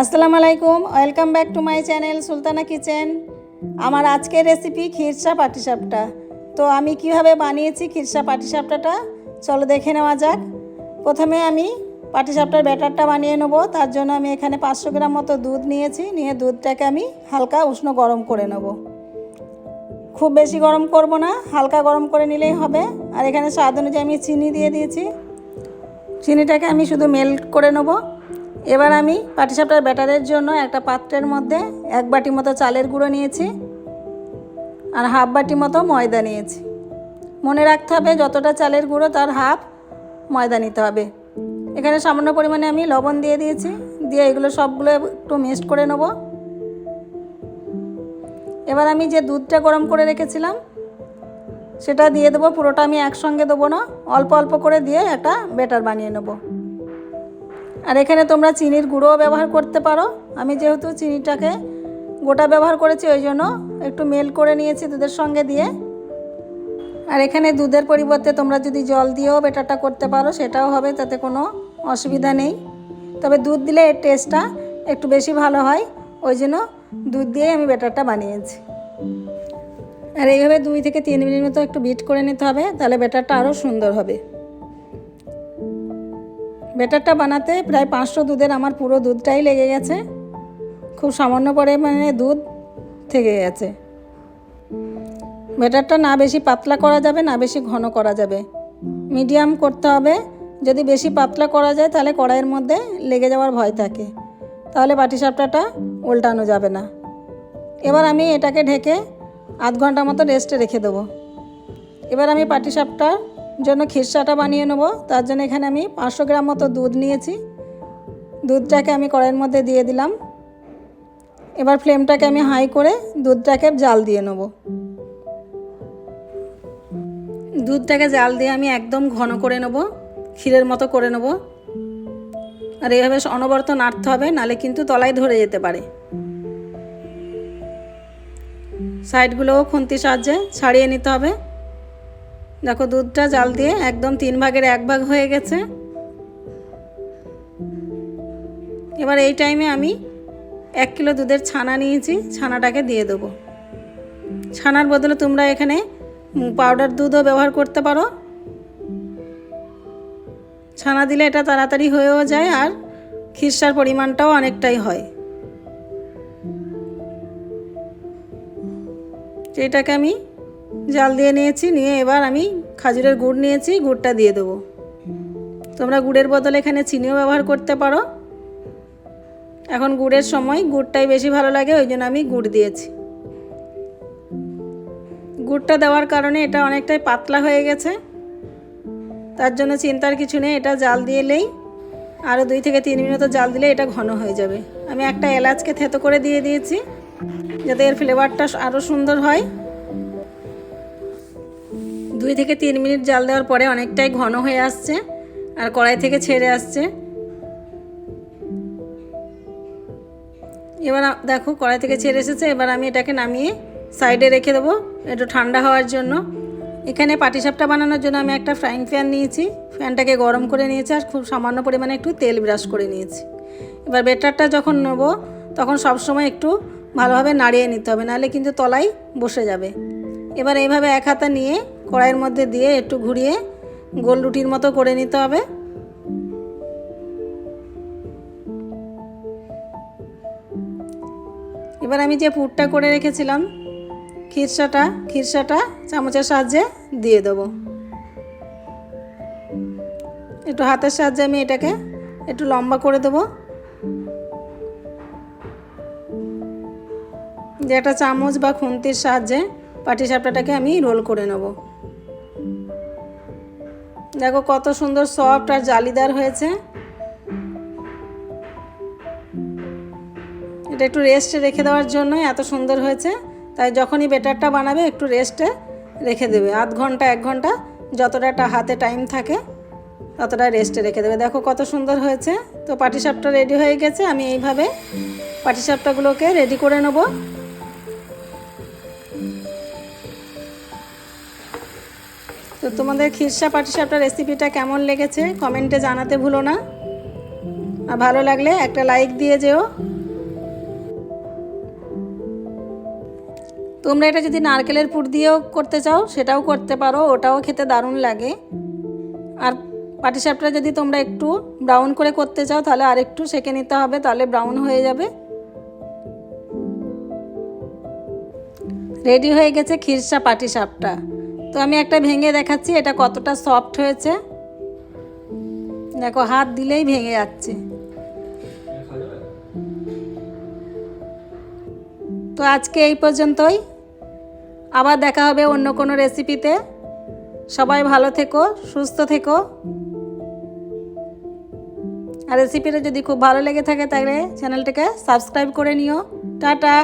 আসসালামু আলাইকুম, welcome back to my channel Sultana kitchen. আমার আজকের রেসিপি খিরসা পাটিসাপটা। তো আমি কীভাবে বানিয়েছি খিরসা পাটিসাপটাটা? চলো দেখে নেওয়া যাক। প্রথমে আমি পাটিসাপটার ব্যাটারটা বানিয়ে নেব। তার জন্য আমি এখানে পাঁচশো গ্রাম মতো দুধ নিয়েছি। নিয়ে দুধটাকে আমি হালকা উষ্ণ গরম করে নেব। খুব বেশি গরম করব না, হালকা গরম করে নিলেই হবে। আর এখানে স্বাদ অনুযায়ী আমি চিনি দিয়ে দিয়েছি। চিনিটাকে আমি শুধু মেল্ট করে নেব। এবার আমি পাটিসাপটার ব্যাটারের জন্য একটা পাত্রের মধ্যে এক বাটি মতো চালের গুঁড়ো নিয়েছি আর হাফ বাটি মতো ময়দা নিয়েছি। মনে রাখতে হবে যতটা চালের গুঁড়ো তার হাফ ময়দা নিতে হবে। এখানে সামান্য পরিমাণে আমি লবণ দিয়ে দিয়েছি, দিয়ে এগুলো সবগুলো একটু মিক্সড করে নেব। এবার আমি যে দুধটা গরম করে রেখেছিলাম, সেটা দিয়ে দেবো, পুরোটা আমি একসঙ্গে দেবো না, অল্প অল্প করে দিয়ে একটা ব্যাটার বানিয়ে নেব। আর এখানে তোমরা চিনির গুঁড়োও ব্যবহার করতে পারো। আমি যেহেতু চিনিটাকে গোটা ব্যবহার করেছি, ওই জন্য একটু মেল করে নিয়েছি দুধের সঙ্গে দিয়ে। আর এখানে দুধের পরিবর্তে তোমরা যদি জল দিয়েও ব্যাটারটা করতে পারো, সেটাও হবে, তাতে কোনো অসুবিধা নেই। তবে দুধ দিলে এর টেস্টটা একটু বেশি ভালো হয়, ওই জন্য দুধ দিয়েই আমি বেটারটা বানিয়েছি। আর এইভাবে দুই থেকে তিন মিনিট মতো একটু বিট করে নিতে হবে, তাহলে বেটারটা আরও সুন্দর হবে। ব্যাটারটা বানাতে প্রায় পাঁচশো দুধের আমার পুরো দুধটাই লেগে গেছে। খুব সামান্য পরিমাণে দুধ থেকে গেছে। ব্যাটারটা না বেশি পাতলা করা যাবে, না বেশি ঘন করা যাবে। মিডিয়াম করতে হবে। যদি বেশি পাতলা করা যায়, তাহলে কড়াইয়ের মধ্যে লেগে যাওয়ার ভয় থাকে। তাহলে পাটিসাপটাটা উল্টানো যাবে না। এবার আমি এটাকে ঢেকে আধ ঘণ্টা মতো রেস্টে রেখে দেবো। এবার আমি পাটিসাপটার জন্য খিরসাটা বানিয়ে নেব। তার জন্য এখানে আমি পাঁচশো গ্রাম মতো দুধ নিয়েছি। দুধটাকে আমি কড়াইয়ের মধ্যে দিয়ে দিলাম। এবার ফ্লেমটাকে আমি হাই করে দুধটাকে জাল দিয়ে নেব। দুধটাকে জাল দিয়ে আমি একদম ঘন করে নেব, ক্ষীরের মতো করে নেব। আর এইভাবে অনবরত নাড়তে হবে, নালে কিন্তু তলায় ধরে যেতে পারে। সাইডগুলোও খুন্তির সাহায্যে ছাড়িয়ে নিতে হবে। দেখো, দুধটা জাল দিয়ে একদম তিন ভাগের এক ভাগ হয়ে গেছে। এবার এই টাইমে আমি এক কিলো দুধের ছানা নিয়েছি, ছানাটাকে দিয়ে দেবো। ছানার বদলে তোমরা এখানে পাউডার দুধও ব্যবহার করতে পারো। ছানা দিলে এটা তাড়াতাড়ি হয়েও যায় আর খিরসার পরিমাণটাও অনেকটাই হয়। এটাকে আমি জাল দিয়ে নিয়েছি, নিয়ে এবার আমি খাজুরের গুড় নিয়েছি, গুড়টা দিয়ে দেবো। তোমরা গুড়ের বদলে এখানে চিনিও ব্যবহার করতে পারো। এখন গুড়ের সময় গুড়টাই বেশি ভালো লাগে, ওই জন্য আমি গুড় দিয়েছি। গুড়টা দেওয়ার কারণে এটা অনেকটাই পাতলা হয়ে গেছে। তার জন্য চিন্তার কিছু নেই, এটা জাল দিয়েলেই আরও দুই থেকে তিন মিনিট জাল দিলে এটা ঘন হয়ে যাবে। আমি একটা এলাচকে থেতো করে দিয়ে দিয়েছি, যাতে এর ফ্লেভারটা আরও সুন্দর হয়। দুই থেকে তিন মিনিট জাল দেওয়ার পরে অনেকটাই ঘন হয়ে আসছে আর কড়াই থেকে ছেড়ে আসছে। এবার দেখো, কড়াই থেকে ছেড়ে এসেছে। এবার আমি এটাকে নামিয়ে সাইডে রেখে দেবো একটু ঠান্ডা হওয়ার জন্য। এখানে পাটিসাপটা বানানোর জন্য আমি একটা ফ্রাইং প্যান নিয়েছি। ফ্যানটাকে গরম করে নিয়েছি আর খুব সামান্য পরিমাণে একটু তেল ব্রাশ করে নিয়েছি। এবার বেটারটা যখন নেব, তখন সবসময় একটু ভালোভাবে নাড়িয়ে নিতে হবে, নাহলে কিন্তু তলায় বসে যাবে। এবার এইভাবে এক হাতা নিয়ে কড়াইয়ের মধ্যে দিয়ে একটু ঘুরিয়ে গোল রুটির মতো করে নিতে হবে। এবার আমি যে পুরটা করে রেখেছিলাম, খিরসাটা খিরসাটা চামচের সাহায্যে দিয়ে দেবো। একটু হাতের সাহায্যে আমি এটাকে একটু লম্বা করে দেবো। যে একটা চামচ বা খুন্তির সাহায্যে পাটিসাপটাটাকে আমি রোল করে নেব। দেখো কত সুন্দর সফট আর জালিদার হয়েছে। এটা একটু রেস্টে রেখে দেওয়ার জন্য এত সুন্দর হয়েছে। তাই যখনই বেটারটা বানাবে একটু রেস্টে রেখে দেবে। আধ ঘণ্টা, এক ঘণ্টা যতটা হাতে টাইম থাকে ততটা রেস্টে রেখে দেবে। দেখো কত সুন্দর হয়েছে। তো পাটিসাপটা রেডি হয়ে গেছে। আমি এইভাবে পাটিসাপটাগুলোকে রেডি করে নেব। তো তোমাদের খিরসা পাটিসাপটা রেসিপিটা কেমন লেগেছে কমেন্টে জানাতে ভুলো না। আর ভালো লাগলে একটা লাইক দিয়ে যেও। তোমরা এটা যদি নারকেলের পুর দিয়েও করতে চাও, সেটাও করতে পারো, ওটাও খেতে দারুণ লাগে। আর পাটিসাপটা যদি তোমরা একটু ব্রাউন করে করতে চাও, তাহলে আর একটু সেকে নিতে হবে, তাহলে ব্রাউন হয়ে যাবে। রেডি হয়ে গেছে খিরসা পাটিসাপটা। তো আমি একটা ভেঙে দেখাচ্ছি, এটা কতটা সফট হয়েছে। দেখো, হাত দিলেই ভেঙে যাচ্ছে। তো আজকে এই পর্যন্তই। আবার দেখা হবে অন্য কোনো রেসিপিতে সবাই ভালো থেকো, সুস্থ থেকো। আর রেসিপিটা যদি খুব ভালো লেগে থাকে, তাহলে চ্যানেলটাকে সাবস্ক্রাইব করে নিও। টাটা!